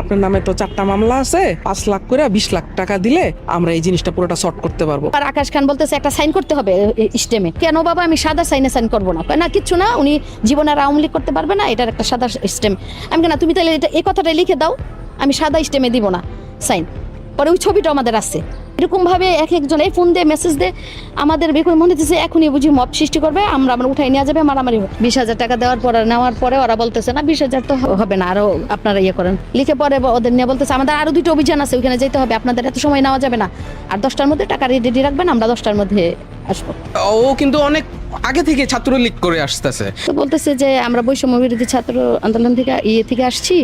আপনার নামে তো চারটা মামলা আছে, পাঁচ লাখ করে বিশ লাখ টাকা দিলে আমরা এই জিনিসটা পুরোটা শর্ট করতে পারব। আর আকাশ খান বলতেছে, একটা সাইন করতে হবে স্টেমে কেন বাবা, আমি সাদা সাইনে সাইন করব না? না কিচ্ছু না, উনি জীবনে আর আওয়ামী করতে পারবে না, এটার একটা সাদা স্টেম আমি কেন তুমি তাহলে এটা এই কথাটা লিখে দাও, আমি সাদা স্টেমে দিব না সাইন পরে ওই ছবিটা আমাদের আছে। এরকম ভাবে এক একজন এই ফোন দিয়ে মেসেজ দিয়ে আমাদের বের মনে হচ্ছে এখনই বুঝি মব সৃষ্টি করবে, আমরা আমরা উঠাই নেওয়া যাবে, মারামারি হবে। বিশ হাজার টাকা দেওয়ার পর নেওয়ার পরে ওরা বলতেছে, না, বিশ হাজার তো হবে না, আরও আপনারা ইয়ে করেন। লিখে পরে ওদের নিয়ে বলতেছে, আমাদের আরও দুটো অভিযান আছে, ওইখানে যেতে হবে, আপনাদের এত সময় নেওয়া যাবে না। আর দশটার মধ্যে টাকা রেডি রাখবেন, আমরা দশটার মধ্যে আসব। ও কিন্তু অনেক আগে থেকে ছাত্রলীগ করে আসতেছে। তো বলতেছে যে আমরা বৈষম্য বিরোধী ছাত্র আন্দোলন থেকে ইয়ে থেকে আসছি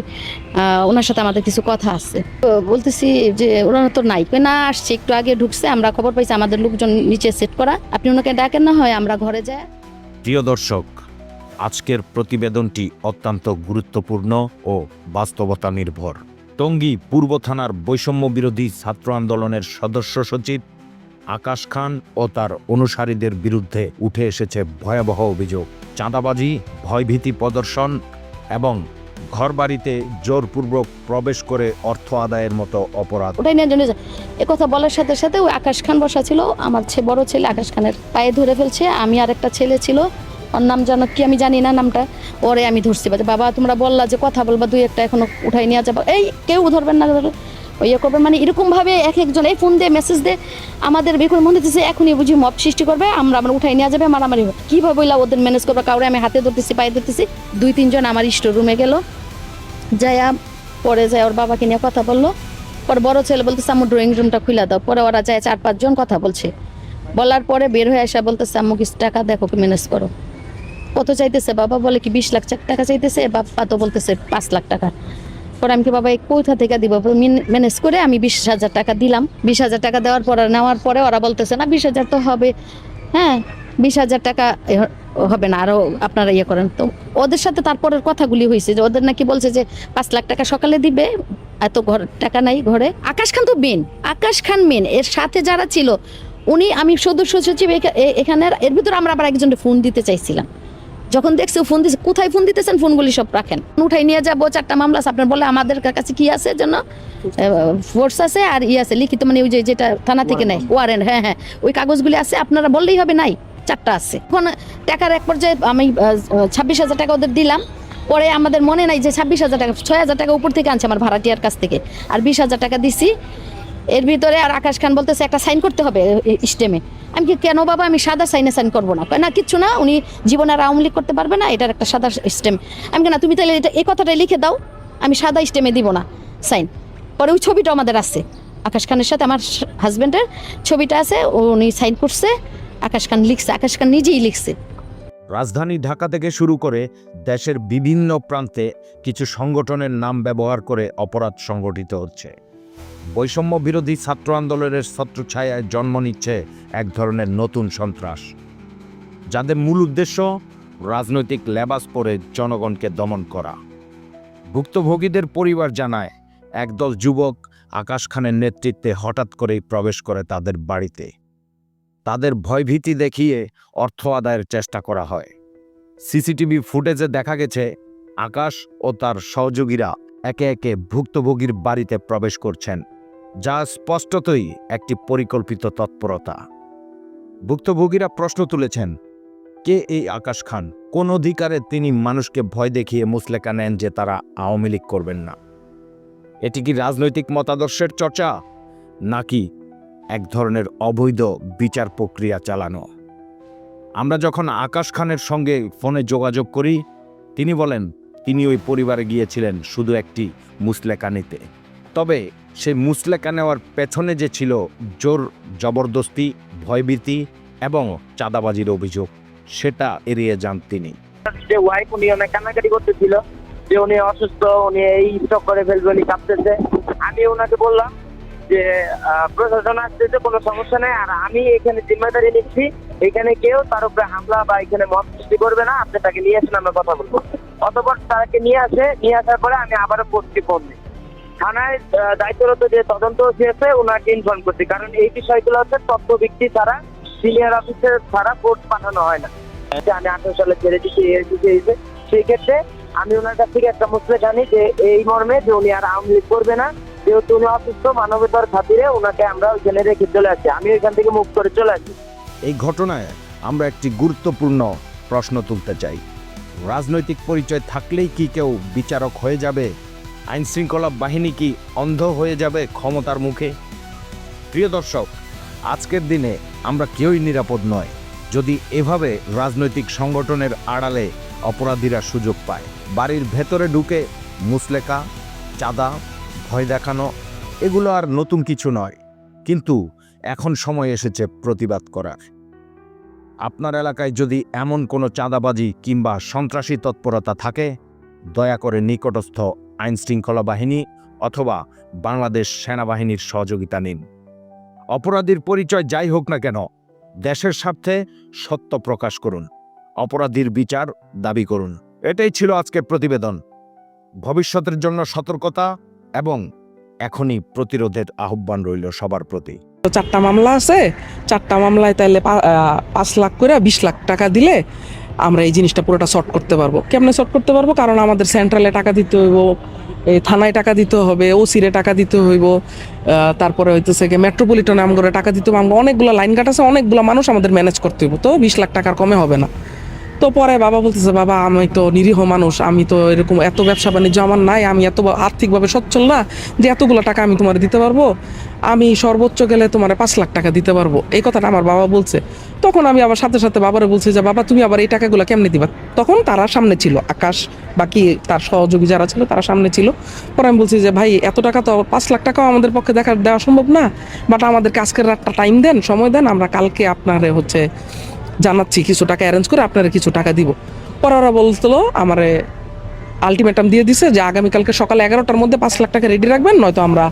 ওনার সাথে আমাদের কিছু কথা আছে। তো বলতেছি যে ওরা তো নাই। কই না আসছে একটু আগে ঢুকছে আমরা খবর পাইছি আমাদের লোকজন নিচে সেট করা। আপনি ওনাকে ডাকেন না হয় আমরা ঘরে যাই। প্রিয় দর্শক আজকের প্রতিবেদনটি অত্যন্ত গুরুত্বপূর্ণ ও বাস্তবতা নির্ভর। টঙ্গী পূর্ব থানার বৈষম্য বিরোধী ছাত্র আন্দোলনের সদস্য সচিব আকাশ খান ও তার অনুসারীদের বিরুদ্ধে উঠে এসেছে ভয়াবহ অভিযোগ। চাঁদাবাজি, ভয়ভীতি প্রদর্শন এবং ঘরবাড়িতে জোরপূর্বক প্রবেশ করে অর্থ আদায়ের মতো অপরাধ। ওটাই নিয়ে জন্য এ কথা বলার সাথে সাথে ওই আকাশ খান বসা ছিল, আমার ছে বড় ছেলে আকাশ খানের পায়ে ধরে ফেলছে, আমি আর একটা ছেলে ছিল, ওর নাম জানো কি আমি জানি না নামটা, ওরে আমি ধরছি। বাবা, তোমরা বললা যে কথা বলবা, দুই একটা এখনও উঠাই নিয়ে যাব। এই কেউ ধরবেন না ইয়ে করবে। মানে এরকমভাবে এক একজন এই ফোন দিয়ে মেসেজ দিয়ে আমাদের বের করে মনে হচ্ছে এখনই বুঝি মব সৃষ্টি করবে, আমরা আমরা উঠাই নিয়ে যাবে, মারামারি হবে। কীভাবে বললা ওদের ম্যানেজ করবে? কাউরে আমি হাতে ধরতেছি, পায়ে ধরতেছি। দুই, তিনজন আমার স্টোর রুমে গেল। যাইয়া পরে যায় ওর বাবাকে নিয়ে কথা বলল। পর বড় ছেলে বলতেছে আমার ড্রয়িং রুমটা খুলে দাও। পরে ওরা যায় চার, পাঁচজন কথা বলছে। বলার পরে বের হয়ে আসা বলতেছে, আম্মু, কিছু টাকা দেখো ম্যানেজ করো? কত চাইতেছে বাবা? বলে, কি বিশ লাখ টাকা চাইতেছে? বাবা তো বলতেছে, পাঁচ লাখ টাকা। পরে আমি কি বাবা কোথা থেকে দিব? ম্যানেজ করে আমি বিশ হাজার টাকা দিলাম। বিশ হাজার টাকা দেওয়ার পর, নেওয়ার পরে ওরা বলতেছে, না, বিশ হাজার তো হবে। হ্যাঁ বিশ হাজার টাকা হবে না, আরও আপনারা ইয়ে করেন। তো ওদের সাথে তারপরের কথাগুলি হয়েছে যে, ওদের নাকি বলছে যে, পাঁচ লাখ টাকা সকালে দিবে, এত ঘর, টাকা নাই ঘরে। আকাশ খান তো মেন, আকাশ খান মেন, এর সাথে যারা ছিল, উনি, আমি সদস্য সচিব এখানে এর ভিতরে আমরা আবার একজনকে ফোন দিতে চাইছিলাম। যখন দেখছি ফোন দিচ্ছে কোথায় ফোন দিতেছেন? ফোনগুলি সব রাখেন। উঠাই নিয়ে যাব চারটা মামলা আপনার বলে আমাদের কাছে কি আছে জন্য ফোর্স আছে আর ই আছে লিখিত মানে ওই যে যেটা থানা থেকে নেয় ওয়ারেন্ট হ্যাঁ হ্যাঁ। ওই কাগজগুলি আছে আপনারা বললেই হবে নাই চারটা আছে। এখন টাকার এক পর্যায়ে আমি ছাব্বিশ হাজার টাকা ওদের দিলাম পরে আমাদের মনে নাই যে ছাব্বিশ হাজার টাকা ছয় হাজার টাকা উপর থেকে আনছে আমার ভাড়াটিয়ার কাছ থেকে। আর বিশ হাজার টাকা দিছি এর ভিতরে আর আকাশ খান বলতেছে, একটা সাইন করতে হবে স্টেমে। আমি কি, কেন বাবা, আমি সাদা সাইনে সাইন করব না? না, কিচ্ছু না, উনি জীবনে আওয়ামী লীগ করতে পারবে না, এটার একটা সাদা স্টেম। আমি কেন তুমি তাহলে এটা, এই কথাটাই লিখে দাও, আমি সাদা স্টেমে দিব না সাইন পরে ওই ছবিটা আমাদের আছে, আকাশ খানের সাথে আমার হাজব্যান্ডের ছবিটা আছে, উনি সাইন করছে, আকাশ খান লিখছে, আকাশ খান নিজেই লিখছে। রাজধানী ঢাকা থেকে শুরু করে দেশের বিভিন্ন প্রান্তে কিছু সংগঠনের নাম ব্যবহার করে অপরাধ সংগঠিত হচ্ছে। বৈষম্য বিরোধী ছাত্র আন্দোলনের ছত্রছায়ায় জন্ম নিচ্ছে এক ধরনের নতুন সন্ত্রাস। যাদের মূল উদ্দেশ্য রাজনৈতিক লেবাস পরে জনগণকে দমন করা। ভুক্তভোগীদের পরিবার জানায়, একদল যুবক আকাশ খানের নেতৃত্বে হঠাৎ করেই প্রবেশ করে তাদের বাড়িতে। তাদের ভয়ভীতি দেখিয়ে অর্থ আদায়ের চেষ্টা করা হয়। সিসিটিভি ফুটেজে দেখা গেছে, আকাশ ও তার সহযোগীরা একে একে ভুক্তভোগীর বাড়িতে প্রবেশ করছেন। যা স্পষ্টতই একটি পরিকল্পিত তৎপরতা। ভুক্তভোগীরা প্রশ্ন তুলেছেন, কে এই আকাশ খান? কোন অধিকারে তিনি মানুষকে ভয় দেখিয়ে মুসলেকা নেন যে তারা আওয়ামী লীগ করবেন না? এটি কি রাজনৈতিক মতাদর্শের চর্চা, নাকি এক ধরনের অবৈধ বিচার প্রক্রিয়া চালানো? আমরা যখন আকাশ খানের সঙ্গে ফোনে যোগাযোগ করি, তিনি বলেন, তিনি ওই পরিবারে গিয়েছিলেন শুধু একটি মুসলেকা নিতে। তবে সেই মুসলেকা নেওয়ার পেছনে যে ছিল জোর জবরদস্তি, ভয়ভীতি এবং চাঁদাবাজির অভিযোগ, সেটা এড়িয়ে যান তিনি। যে ওয়াইফ উনি অনেক কান্নাকাটি করতেছিল, যে উনি অসুস্থ, উনি এই স্টক করে ফেলবে উনি কাঁপতেছে আমি ওনাকে বললাম যে প্রশাসন আসতেছে, কোনো সমস্যা নেই, আর আমি এখানে জিম্মেদারি নিচ্ছি। এখানে কেউ তার উপরে হামলা বা এখানে মত সৃষ্টি করবে না, আপনি তাকে নিয়ে আসেন, আমরা কথা বলব। অতপর তাকে নিয়ে আসে, নিয়ে আসার পরে আমি আবারও পোস্টটি ফোন থানায় দায়িত্বরত যে তদন্ত হয়েছে ওনাকে ইনফর্ম করছি। কারণ এই বিষয়গুলো হচ্ছে তথ্য ভিত্তি ছাড়া সিনিয়র অফিসার ছাড়া কোর্ট পাঠানো হয় না। আমি আঠারো সালে ছেড়ে দিচ্ছি এর এসে সেই ক্ষেত্রে আমি ওনার কাছ থেকে একটা মুসলে জানি যে এই মর্মে যে উনি আর আওয়ামী লীগ করবে না, যেহেতু উনি অসুস্থ, মানবতার খাতিরে ওনাকে আমরা ওইখানে রেখে চলে আসি আমি ওইখান থেকে মুখ করে চলে আসি এই ঘটনায় আমরা একটি গুরুত্বপূর্ণ প্রশ্ন তুলতে চাই। রাজনৈতিক পরিচয় থাকলেই কি কেউ বিচারক হয়ে যাবে? আইন শৃঙ্খলা বাহিনী কি অন্ধ হয়ে যাবে ক্ষমতার মুখে? প্রিয় দর্শক, আজকের দিনে আমরা কেউই নিরাপদ নয় যদি এভাবে রাজনৈতিক সংগঠনের আড়ালে অপরাধীরা সুযোগ পায়। বাড়ির ভেতরে ঢুকে মুসলেকা, চাঁদা, ভয় দেখানো, এগুলো আর নতুন কিছু নয়। কিন্তু এখন সময় এসেছে প্রতিবাদ করার। আপনার এলাকায় যদি এমন কোনো চাঁদাবাজি কিংবা সন্ত্রাসী তৎপরতা থাকে, দয়া করে নিকটস্থ আইন শৃঙ্খলা বাহিনী অথবা বাংলাদেশ সেনাবাহিনীর সহযোগিতা নিন। অপরাধীর পরিচয় যাই হোক না কেন দেশের স্বার্থে সত্য প্রকাশ করুন অপরাধীর বিচার দাবি করুন। এটাই ছিল আজকের প্রতিবেদন। ভবিষ্যতের জন্য সতর্কতা এবং এখনই প্রতিরোধের আহ্বান রইল সবার প্রতি। চারটা মামলা আছে চারটা মামলায় আহ, পাঁচ লাখ করে বিশ লাখ টাকা দিলে আমরা এই জিনিসটা পুরোটা শর্ট করতে পারব। কেমনে শর্ট করতে পারব? কারণ আমাদের সেন্ট্রালে টাকা দিতে হইব এই থানায় টাকা দিতে হবে ওসিরে টাকা দিতে হইব তারপরে হইতেছে কি মেট্রোপলিটনে আমগরে টাকা দিতে হবে, আমগো অনেকগুলো লাইন কাট আছে, অনেকগুলো মানুষ আমাদের ম্যানেজ করতে হইব। তো বিশ লাখ টাকার কমে হবে না। তো পরে বাবা বলতেছে, বাবা, আমি তো নিরীহ মানুষ, আমি তো এরকম এত ব্যবসা বাণিজ্য আমার নাই, আমি এত আর্থিকভাবে সচ্ছল না যে এতগুলো টাকা আমি তোমার দিতে পারব। আমি সর্বোচ্চ গেলে তোমার পাঁচ লাখ টাকা দিতে পারব। এই কথাটা আমার বাবা বলছে। তখন আমি আবার সাথে সাথে বাবারে বলছি যে, বাবা, তুমি আবার এই টাকাগুলো কেমনে দিবা? তখন তারা সামনে ছিল, আকাশ, বাকি তার সহযোগী যারা ছিল তারা সামনে ছিল। পরে আমি বলছি যে, ভাই, এত টাকা তো পাঁচ লাখ টাকাও আমাদের পক্ষে দেখা, দেওয়া সম্ভব না। বাট আমাদেরকে আজকের রাতটা টাইম দেন, সময় দেন, আমরা কালকে আপনারে হচ্ছে জানাচ্ছি, কিছু টাকা অ্যারেঞ্জ করে আপনারা কিছু টাকা দিব। পরে ওরা বলতো আমারে আলটিমেটাম দিয়ে দিছে যে, আগামীকালকে সকালে এগারোটার মধ্যে পাঁচ লাখ টাকা রেডি রাখবেন, নয়তো আমরা